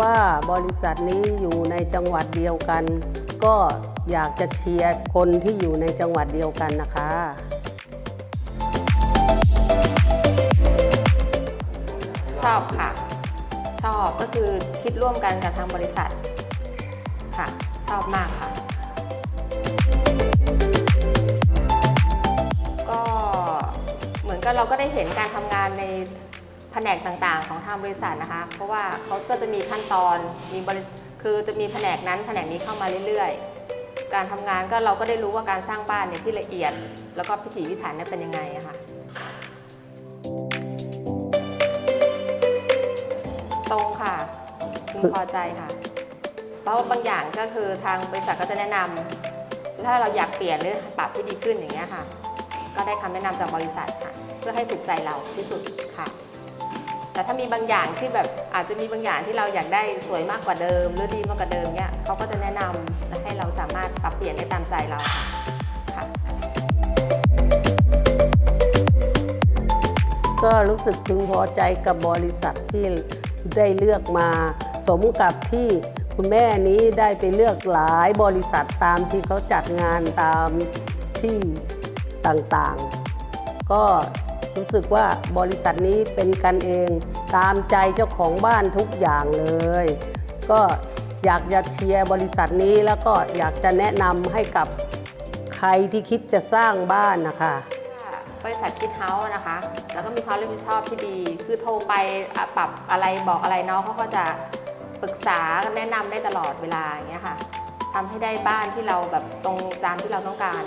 ว่าบริษัทนี้อยู่ในจังหวัดเดียวกัน ก็อยากจะเชียร์คนที่อยู่ในจังหวัดเดียวกันนะคะชอบค่ะ ชอบก็คือคิดร่วมกันกับทางบริษัทค่ะ ชอบมากค่ะ ก็เหมือนกับเราก็ได้เห็นการทำงานใน แผนกต่างๆ ของทางบริษัทนะคะ เพราะว่าเขาก็จะมีขั้นตอนมีบริคือจะมีแผนกนั้นแผนกนี้เข้ามาเรื่อยๆ การทำงานก็เราก็ได้รู้ว่าการสร้างบ้านเนี่ยที่ละเอียด แล้วก็พิถีพิถันเนี่ยเป็นยังไงะค่ะตรงค่ะพึงพอใจค่ะ เพราะว่าบางอย่างก็คือทางบริษัทก็จะแนะนำถ้าเราอยากเปลี่ยนหรือปรับให้ดีขึ้นอย่างเงี้ยค่ะ ก็ได้คำแนะนำจากบริษัทค่ะ เพื่อให้ถูกใจเราที่สุดค่ะ แต่ถ้ามีบางอย่างที่แบบอาจจะมีบางอย่างที่เราอยากได้สวยมากกว่าเดิม หรือดีมากกว่าเดิมเนี้ยเขาก็จะแนะนำและให้เราสามารถปรับเปลี่ยนได้ตามใจเราค่ะก็รู้สึกพึงพอใจกับบริษัทที่ได้เลือกมา สมกับที่คุณแม่นี้ได้ไปเลือกหลายบริษัทตามที่เขาจัดงานตามที่ต่างๆ ก็ รู้สึกว่าบริษัทนี้เป็นกันเองตามใจเจ้าของบ้านทุกอย่างเลย ก็อยากจะเชียร์บริษัทนี้แล้วก็อยากจะแนะนำให้กับใครที่คิดจะสร้างบ้านนะคะ บริษัทคิดเฮาส์นะคะ แล้วก็มีความรับผิดชอบที่ดี คือโทรไปอะปรับอะไรบอกอะไรน้องเขาก็จะปรึกษาแนะนำได้ตลอดเวลาอย่างเงี้ยค่ะทำให้ได้บ้านที่เราแบบตรงตามที่เราต้องการ